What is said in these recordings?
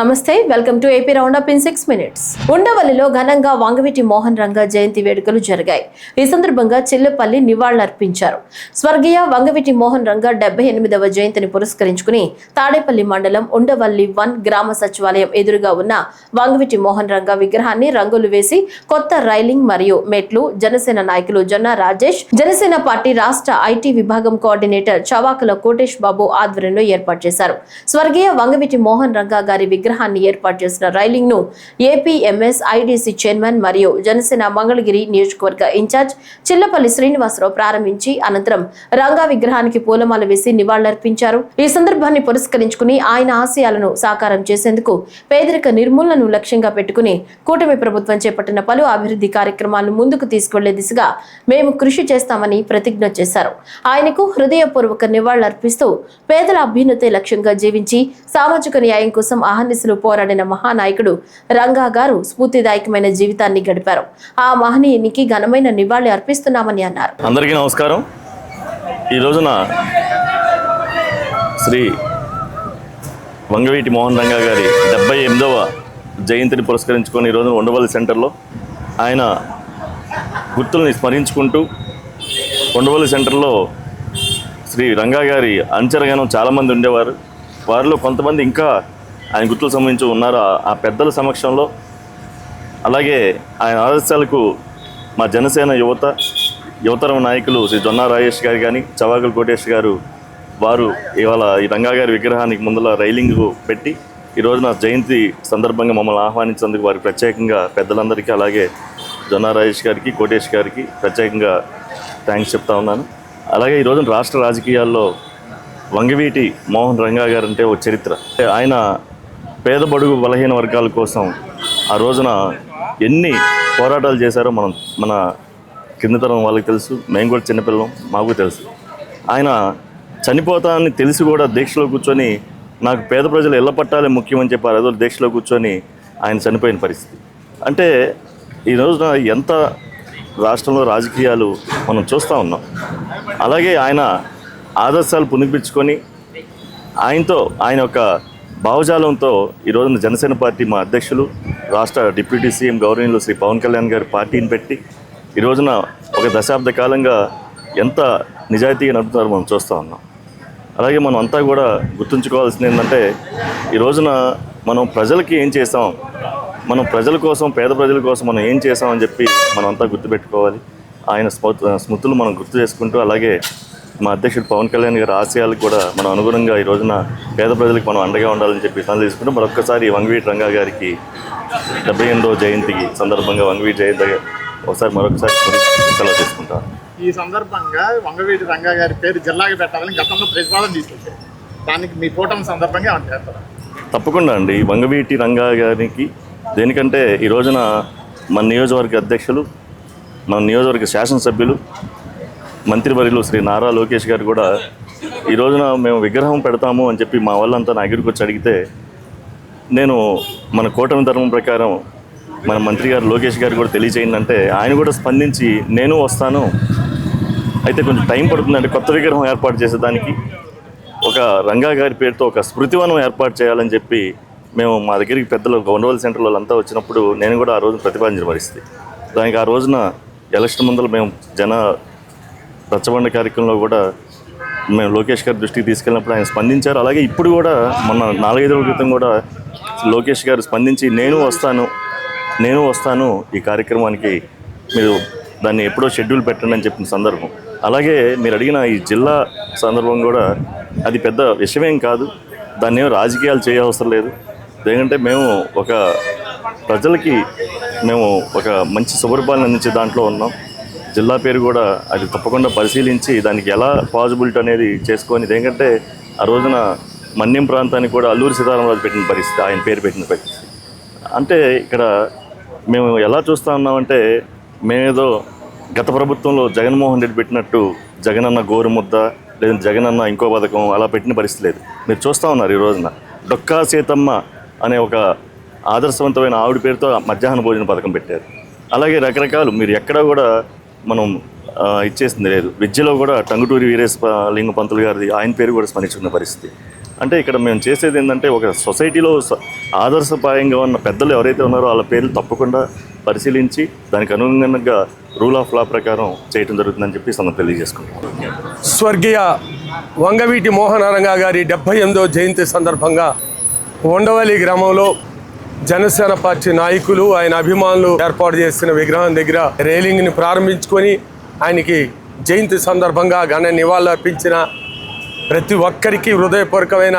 నమస్తే welcome to AP round up in six minutes. ఉండవల్లిలో ఘనంగా వాంగవీటి మోహన్ రంగ జయంతి వేడుకలు జరిగాయి. ఈ సందర్భంగా చిల్లపల్లి నివాళులర్పించారు. స్వర్గీయ వంగవీటి మోహన్ రంగ డెబ్బై ఎనిమిదవ జయంతిని పురస్కరించుకుని తాడేపల్లి మండలం ఉండవల్లి వన్ గ్రామ సచివాలయం ఎదురుగా ఉన్న వంగవీటి మోహన్ రంగ విగ్రహాన్ని రంగులు వేసి కొత్త రైలింగ్ మరియు మెట్లు జనసేన నాయకులు జొన్న రాజేష్ జనసేన పార్టీ రాష్ట్ర ఐటీ విభాగం కోఆర్డినేటర్ చవాకుల కోటేష్ బాబు ఆధ్వర్యంలో ఏర్పాటు చేశారు. స్వర్గీయ వంగవీటి మోహన్ రంగ గారి విగ్రహాన్ని ఏర్పాటు చేసిన రైలింగ్ను ఏపీఎంఎస్ ఐడిసి చైర్మన్ మరియు జనసేన మంగళగిరి నియోజకవర్గ ఇన్ఛార్జ్ చిల్లపల్లి శ్రీనివాసరావు ప్రారంభించి అనంతరం రంగా విగ్రహానికి పూలమాల వేసి నివాళులర్పించారు. ఈ సందర్భాన్ని పురస్కరించుకుని ఆయన ఆశయాలను సాకారం చేసేందుకు పేదరిక నిర్మూలనను లక్ష్యంగా పెట్టుకుని కూటమి ప్రభుత్వం చేపట్టిన పలు అభివృద్ధి కార్యక్రమాలను ముందుకు తీసుకెళ్ళే దిశగా మేము కృషి చేస్తామని ప్రతిజ్ఞ చేశారు. ఆయనకు హృదయపూర్వక నివాళులర్పిస్తూ పేదల అభ్యున్నతే లక్ష్యంగా జీవించి సామాజిక న్యాయం కోసం అహర్నిశలు పోరాడిన మహానాయకుడు రంగా గారు స్ఫూర్తిదాయకమైన జీవితాన్ని గడిపారు. ఆ మహనీయునికి ఘనమైన నివాళి అర్పిస్తున్నామని అన్నారు. అందరికీ నమస్కారం. ఈ రోజున శ్రీ వంగవీటి మోహన్ రంగా గారి డెబ్బై ఎనిమిదవ జయంతిని పురస్కరించుకొని ఈ ఉండవల్లి సెంటర్లో ఆయన గుర్తుల్ని స్మరించుకుంటూ ఉండవల్లి సెంటర్లో శ్రీ రంగా గారి అంచరగణం చాలామంది ఉండేవారు. వారిలో కొంతమంది ఇంకా ఆయన గుర్తులు సంబంధించి ఉన్నారు. ఆ- పెద్దల సమక్షంలో అలాగే ఆయన ఆదర్శాలకు మా జనసేన యువత యువతరం నాయకులు శ్రీ జొన్న రాజేష్ గారు కానీ చవాకుల కోటేష్ గారు వారు ఇవాళ ఈ రంగా గారి విగ్రహానికి ముందల రైలింగ్ పెట్టి ఈరోజు నా జయంతి సందర్భంగా మమ్మల్ని ఆహ్వానించినందుకు వారికి ప్రత్యేకంగా పెద్దలందరికీ అలాగే జొన్న రాజేష్ గారికి కోటేష్ గారికి ప్రత్యేకంగా థ్యాంక్స్ చెప్తా ఉన్నాను. అలాగే ఈ రోజున రాష్ట్ర రాజకీయాల్లో వంగవీటి మోహన్ రంగా గారు అంటే ఒక చరిత్ర. ఆయన పేద బడుగు బలహీన వర్గాల కోసం ఆ రోజున ఎన్ని పోరాటాలు చేశారో మనం మన కిందతరం వాళ్ళకి తెలుసు మేము కూడా చిన్నపిల్లం మాకు తెలుసు. ఆయన చనిపోతానని తెలిసి కూడా దీక్షలో కూర్చొని నాకు పేద ప్రజలు ఇళ్ళ పట్టాలే ముఖ్యమని చెప్పి ఆ దీక్షలో కూర్చొని ఆయన చనిపోయిన పరిస్థితి. అంటే ఈ రోజున ఎంత రాష్ట్రంలో రాజకీయాలు మనం చూస్తూ ఉన్నాం. అలాగే ఆయన ఆదర్శాలు పునిపించుకొని ఆయనతో ఆయన యొక్క భావజాలంతో ఈ రోజున జనసేన పార్టీ మా అధ్యక్షులు రాష్ట్ర డిప్యూటీ సీఎం గౌరవనీయులు శ్రీ పవన్ కళ్యాణ్ గారి పార్టీని పెట్టి ఈ రోజున ఒక దశాబ్ద కాలంగా ఎంత నిజాయితీగా నడుపుతున్నారో మనం చూస్తూ ఉన్నాం. అలాగే మనం అంతా కూడా గుర్తుంచుకోవాల్సింది ఏంటంటే ఈ రోజున మనం ప్రజలకి ఏం చేసాం మనం ప్రజల కోసం పేద ప్రజల కోసం మనం ఏం చేసామని చెప్పి మనం అంతా గుర్తుపెట్టుకోవాలి. ఆయన స్మృతులు మనం గుర్తు చేసుకుంటూ అలాగే మా అధ్యక్షుడు పవన్ కళ్యాణ్ గారి ఆశయాలకు కూడా మనం అనుగుణంగా ఈ రోజున పేద ప్రజలకు మనం అండగా ఉండాలని చెప్పి తను తీసుకుంటూ మరొక్కసారి వంగవీటి రంగా గారికి డెబ్బై ఎనిమిదవ జయంతికి సందర్భంగా వంగవీటి జయంతి ఒకసారి మరొకసారి సెలవు తీసుకుంటాను ఈ సందర్భంగా వంగవీటి రంగా గారి పేరు జిల్లాకి పెట్టాలని గతంలో ప్రతిపాదన తీసుకొచ్చారు. దానికి మీ కూటమి సందర్భంగా చేస్తారు? తప్పకుండా అండి. వంగవీటి రంగా గారికి దేనికంటే ఈ రోజున మన నియోజకవర్గ అధ్యక్షులు మన నియోజకవర్గ శాసనసభ్యులు మంత్రివర్యులు శ్రీ నారా లోకేష్ గారు కూడా ఈ రోజున మేము విగ్రహం పెడతాము అని చెప్పి మా వాళ్ళంతా నా దగ్గరికి వచ్చి అడిగితే నేను మన కూటమి ధర్మం ప్రకారం మన మంత్రి గారు లోకేష్ గారు కూడా తెలియజేయండి ఆయన కూడా స్పందించి నేను వస్తాను. అయితే కొంచెం టైం పడుతుందంటే కొత్త విగ్రహం ఏర్పాటు చేసేదానికి ఒక రంగా గారి పేరుతో ఒక స్మృతివనం ఏర్పాటు చేయాలని చెప్పి మేము మా దగ్గరికి పెద్దలు గొండవల్ సెంటర్ వాళ్ళంతా వచ్చినప్పుడు నేను కూడా ఆ రోజు ప్రతిపాదించిన పరిస్థితి దానికి ఆ రోజున ఎలక్షన్ ముందర మేము జన రచ్చబండ కార్యక్రమంలో కూడా మేము లోకేష్ గారి దృష్టికి తీసుకెళ్ళినప్పుడు ఆయన స్పందించారు. అలాగే ఇప్పుడు కూడా మొన్న నాలుగైదు రోజుల క్రితం కూడా లోకేష్ గారు స్పందించి నేను వస్తాను నేను వస్తాను ఈ కార్యక్రమానికి మీరు దాన్ని ఎప్పుడో షెడ్యూల్ పెట్టండి అని చెప్పిన సందర్భం. అలాగే మీరు అడిగిన ఈ జిల్లా సందర్భం కూడా అది పెద్ద విషయమేం కాదు. దాన్ని ఏమో రాజకీయాలు చేయవసరం లేదు. ఎందుకంటే మేము ఒక ప్రజలకి మేము ఒక మంచి శుభ్రపాలన అందించే దాంట్లో ఉన్నాం. జిల్లా పేరు కూడా అది తప్పకుండా పరిశీలించి దానికి ఎలా పాజిబిలిటీ అనేది చేసుకొని ఎందుకంటే ఆ రోజున మన్యం ప్రాంతానికి కూడా అల్లూరి సీతారామరాజు పెట్టిన పరిస్థితి ఆయన పేరు పెట్టిన పరిస్థితి. అంటే ఇక్కడ మేము ఎలా చూస్తూ ఉన్నామంటే మేమేదో గత ప్రభుత్వంలో జగన్మోహన్ రెడ్డి పెట్టినట్టు జగనన్న గోరుముద్ద లేదా జగనన్న ఇంకో పథకం అలా పెట్టిన పరిస్థితి లేదు. మీరు చూస్తూ ఉన్నారు ఈ రోజున. డొక్కా సీతమ్మ అనే ఒక ఆదర్శవంతమైన ఆవిడ పేరుతో మధ్యాహ్న భోజన పథకం పెట్టారు. అలాగే రకరకాలు మీరు ఎక్కడ కూడా మనం ఇచ్చేసింది లేదు. విద్యలో కూడా టంగుటూరి వీరేశ లింగ పంతులు గారిది ఆయన పేరు కూడా స్మరించుకున్న పరిస్థితి. అంటే ఇక్కడ మేము చేసేది ఏంటంటే ఒక సొసైటీలో ఆదర్శప్రాయంగా ఉన్న పెద్దలు ఎవరైతే ఉన్నారో వాళ్ళ పేర్లు తప్పకుండా పరిశీలించి దానికి అనుగుణంగా రూల్ ఆఫ్ లా ప్రకారం చేయటం జరుగుతుందని చెప్పి సంగతి తెలియజేసుకుంటాం స్వర్గీయ వంగవీటి మోహనరంగ గారి డెబ్బై ఎనిమిదో జయంతి సందర్భంగా ఉండవల్లి గ్రామంలో జనసేన పార్టీ నాయకులు ఆయన అభిమానులు ఏర్పాటు చేసిన విగ్రహం దగ్గర రేలింగ్ని ప్రారంభించుకొని ఆయనకి జయంతి సందర్భంగా ఘన నివాళులు అర్పించిన ప్రతి ఒక్కరికి హృదయపూర్వకమైన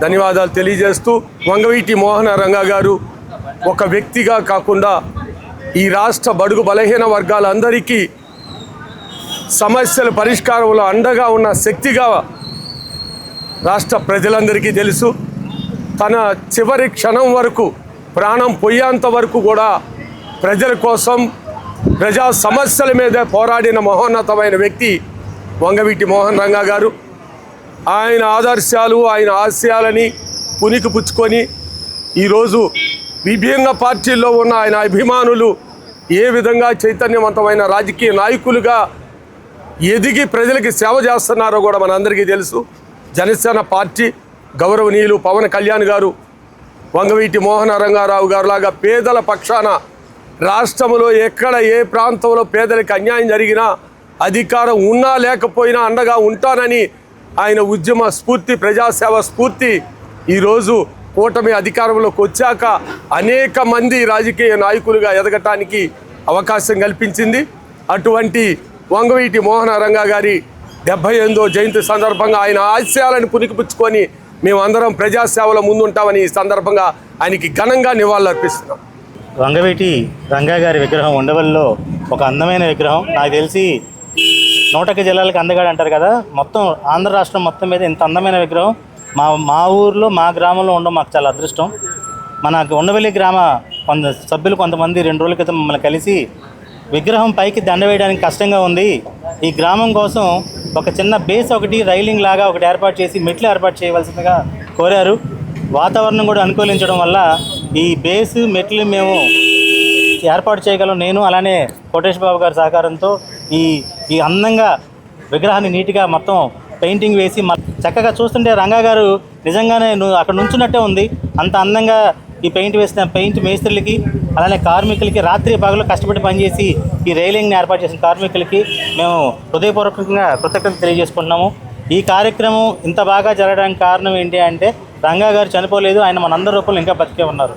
ధన్యవాదాలు తెలియజేస్తూ వంగవీటి మోహన రంగా గారు ఒక వ్యక్తిగా కాకుండా ఈ రాష్ట్ర బడుగు బలహీన వర్గాలందరికీ సమస్యల పరిష్కారంలో అండగా ఉన్న శక్తిగా రాష్ట్ర ప్రజలందరికీ తెలుసు. తన చివరి క్షణం వరకు ప్రాణం పోయేంత వరకు కూడా ప్రజల కోసం ప్రజా సమస్యల మీద పోరాడిన మహోన్నతమైన వ్యక్తి వంగవీటి మోహన్ రంగా గారు. ఆయన ఆదర్శాలు ఆయన ఆశయాలని పునికి పుచ్చుకొని ఈరోజు విభిన్న పార్టీల్లో ఉన్న ఆయన అభిమానులు ఏ విధంగా చైతన్యవంతమైన రాజకీయ నాయకులుగా ఎదిగి ప్రజలకి సేవ చేస్తున్నారో కూడా మనందరికీ తెలుసు. జనసేన పార్టీ గౌరవనీయులు పవన్ కళ్యాణ్ గారు వంగవీటి మోహన రంగారావు గారు లాగా పేదల పక్షాన రాష్ట్రంలో ఎక్కడ ఏ ప్రాంతంలో పేదలకు అన్యాయం జరిగినా అధికారం ఉన్నా లేకపోయినా అండగా ఉంటానని ఆయన ఉద్యమ స్ఫూర్తి ప్రజాసేవ స్ఫూర్తి ఈరోజు కూటమి అధికారంలోకి వచ్చాక అనేక మంది రాజకీయ నాయకులుగా ఎదగటానికి అవకాశం కల్పించింది. అటువంటి వంగవీటి మోహన రంగా గారి డెబ్బై ఎనిమిదో జయంతి సందర్భంగా ఆయన ఆశయాలను పునికిపుచ్చుకొని మేమందరం ప్రజాసేవలో ముందుంటామని ఈ సందర్భంగా ఆయనకి ఘనంగా నివాళులర్పిస్తున్నాం. రంగవేటి రంగా గారి విగ్రహం ఉండవల్లో ఒక అందమైన విగ్రహం. నాకు తెలిసి నూటక జిల్లాలకు అందగాడు అంటారు కదా మొత్తం ఆంధ్ర రాష్ట్రం మొత్తం మీద ఇంత అందమైన విగ్రహం. మా మా ఊర్లో మా గ్రామంలో ఉండడం మాకు చాలా అదృష్టం. మన ఉండవల్లి గ్రామ కొంత సభ్యులు కొంతమంది రెండు రోజుల క్రితం మమ్మల్ని కలిసి విగ్రహం పైకి దండ వేయడానికి కష్టంగా ఉంది. ఈ గ్రామం కోసం ఒక చిన్న బేస్ ఒకటి రైలింగ్ లాగా ఒకటి ఏర్పాటు చేసి మెట్లు ఏర్పాటు చేయవలసిందిగా కోరారు. వాతావరణం కూడా అనుకూలించడం వల్ల ఈ బేస్ మెట్లు మేము ఏర్పాటు చేయగలం. నేను అలానే కోటేష్ బాబు గారి సహకారంతో ఈ ఈ అందంగా విగ్రహాన్ని నీట్గా మొత్తం పెయింటింగ్ వేసి మ- చక్కగా చూస్తుంటే రంగా గారు నిజంగానే నువ్వు అక్కడ నుంచున్నట్టే ఉంది. అంత అందంగా ఈ పెయింట్ వేసిన పెయింట్ మేస్త్రులకి అలానే కార్మికులకి రాత్రి పగలు కష్టపడి పనిచేసి ఈ రైలింగ్ని ఏర్పాటు చేసిన కార్మికులకి మేము హృదయపూర్వకంగా కృతజ్ఞత తెలియజేసుకుంటున్నాము. ఈ కార్యక్రమం ఇంత బాగా జరగడానికి కారణం ఏంటి అంటే రంగా గారు చనిపోలేదు ఆయన మనందరి రూపంలో ఇంకా బతికే ఉన్నారు.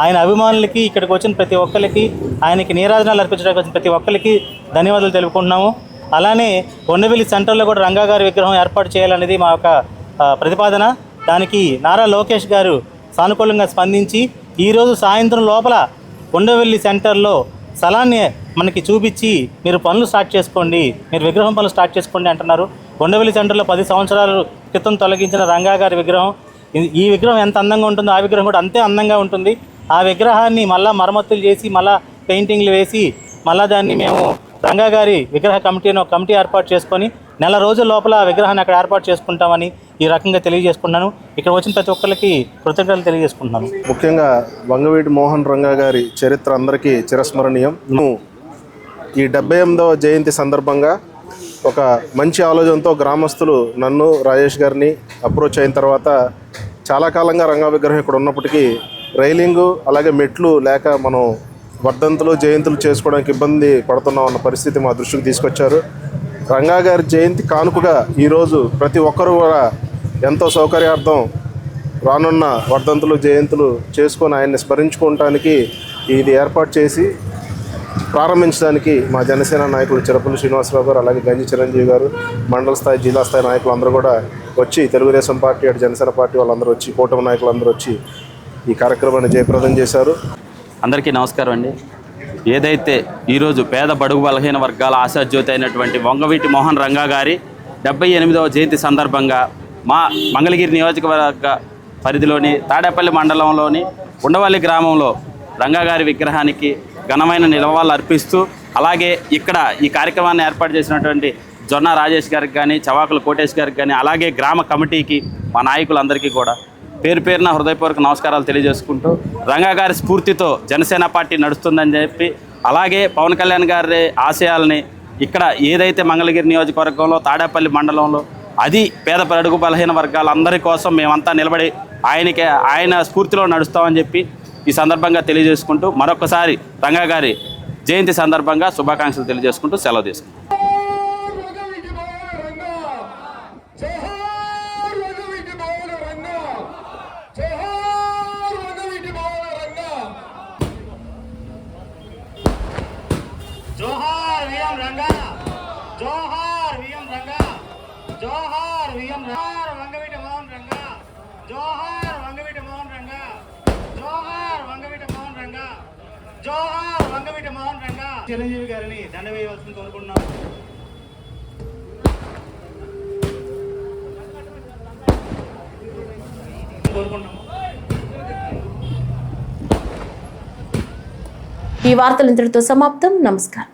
ఆయన అభిమానులకి ఇక్కడికి వచ్చిన ప్రతి ఒక్కరికి ఆయనకి నీరాజనాలు అర్పించడానికి వచ్చిన ప్రతి ఒక్కరికి ధన్యవాదాలు తెలుపుకుంటున్నాము. అలానే కొండవెల్లి సెంటర్లో కూడా రంగా గారి విగ్రహం ఏర్పాటు చేయాలనేది మా యొక్క ప్రతిపాదన. దానికి నారా లోకేష్ గారు సానుకూలంగా స్పందించి ఈరోజు సాయంత్రం లోపల కొండవెల్లి సెంటర్లో స్థలాన్ని మనకి చూపించి మీరు పనులు స్టార్ట్ చేసుకోండి మీరు విగ్రహం పనులు స్టార్ట్ చేసుకోండి అంటున్నారు. కొండవెల్లి సెంటర్లో పది సంవత్సరాల క్రితం తొలగించిన రంగా గారి విగ్రహం ఈ- ఈ విగ్రహం ఎంత అందంగా ఉంటుందో ఆ విగ్రహం కూడా అంతే అందంగా ఉంటుంది. ఆ విగ్రహాన్ని మళ్ళా మరమ్మతులు చేసి మళ్ళా పెయింటింగ్లు వేసి మళ్ళా దాన్ని మేము రంగా గారి విగ్రహ కమిటీ అని ఒక కమిటీ ఏర్పాటు చేసుకొని నెల రోజుల లోపల ఆ విగ్రహాన్ని అక్కడ ఏర్పాటు చేసుకుంటామని ఈ రకంగా తెలియజేసుకున్నాను ఇక్కడ వచ్చిన ప్రతి ఒక్కరికి కృతజ్ఞతలు తెలియజేసుకుంటున్నాను. ముఖ్యంగా వంగవీటి మోహన్ రంగా గారి చరిత్ర అందరికీ చిరస్మరణీయం. ఈ డెబ్బై ఎనిమిదవ జయంతి సందర్భంగా ఒక మంచి ఆలోచనతో గ్రామస్తులు నన్ను రాజేష్ గారిని అప్రోచ్ అయిన తర్వాత చాలా కాలంగా రంగా విగ్రహం ఇక్కడ ఉన్నప్పటికీ రైలింగు అలాగే మెట్లు లేక మనం వర్ధంతులు జయంతులు చేసుకోవడానికి ఇబ్బంది పడుతున్నాం అన్న పరిస్థితి మా దృష్టికి తీసుకొచ్చారు. రంగా గారి జయంతి కానుకగా ఈరోజు ప్రతి ఒక్కరూ కూడా ఎంతో సౌకర్యార్థం రానున్న వర్ధంతులు జయంతులు చేసుకొని ఆయన్ని స్మరించుకోవటానికి ఇది ఏర్పాటు చేసి ప్రారంభించడానికి మా జనసేన నాయకులు చిరపల్లి శ్రీనివాసరావు గారు అలాగే గంజి చిరంజీవి గారు మండల స్థాయి జిల్లా స్థాయి నాయకులు అందరూ కూడా వచ్చి తెలుగుదేశం పార్టీ అటు జనసేన పార్టీ వాళ్ళందరూ వచ్చి కూటమి నాయకులు అందరూ వచ్చి ఈ కార్యక్రమాన్ని జయప్రదం చేశారు. అందరికీ నమస్కారం అండి. ఏదైతే ఈరోజు పేద బడుగు బలహీన వర్గాల ఆశాజ్యోతి అయినటువంటి వంగవీటి మోహన్ రంగా గారి డెబ్బై ఎనిమిదవ జయంతి సందర్భంగా మా మంగళగిరి నియోజకవర్గ పరిధిలోని తాడేపల్లి మండలంలోని ఉండవల్లి గ్రామంలో రంగాగారి విగ్రహానికి ఘనమైన నిలవాళ్ళు అర్పిస్తూ అలాగే ఇక్కడ ఈ కార్యక్రమాన్ని ఏర్పాటు చేసినటువంటి జొన్న రాజేష్ గారికి కానీ చవాకుల కోటేష్ గారికి కానీ అలాగే గ్రామ కమిటీకి మా నాయకులందరికీ కూడా పేరు పేరున హృదయపూర్వక నమస్కారాలు తెలియజేసుకుంటూ రంగా గారి స్ఫూర్తితో జనసేన పార్టీ నడుస్తుందని చెప్పి అలాగే పవన్ కళ్యాణ్ గారి ఆశయాలని ఇక్కడ ఏదైతే మంగళగిరి నియోజకవర్గంలో తాడేపల్లి మండలంలో అది పేద పడుగు బలహీన వర్గాలందరి కోసం మేమంతా నిలబడి ఆయనకి ఆయన స్ఫూర్తిలో నడుస్తామని చెప్పి ఈ సందర్భంగా తెలియజేసుకుంటూ మరొకసారి రంగా గారి జయంతి సందర్భంగా శుభాకాంక్షలు తెలియజేసుకుంటూ సెలవు తీసుకుంటాం జోహార్ విఎం రంగా జోహార్ విఎం రంగా జోహార్ విఎం జోహార్ వంగవీటి మోహన్ రంగా జోహార్ వంగవీటి మోహన్ రంగా జోహార్ వంగవీటి మోహన్ రంగా జోహార్ వంగవీటి మోహన్ రంగా చిరంజీవి గారిని దండ వేయవలసింది కోరుకుంటున్నాం ఈ వార్తలు ఇంతటితో సమాప్తం. నమస్కారం.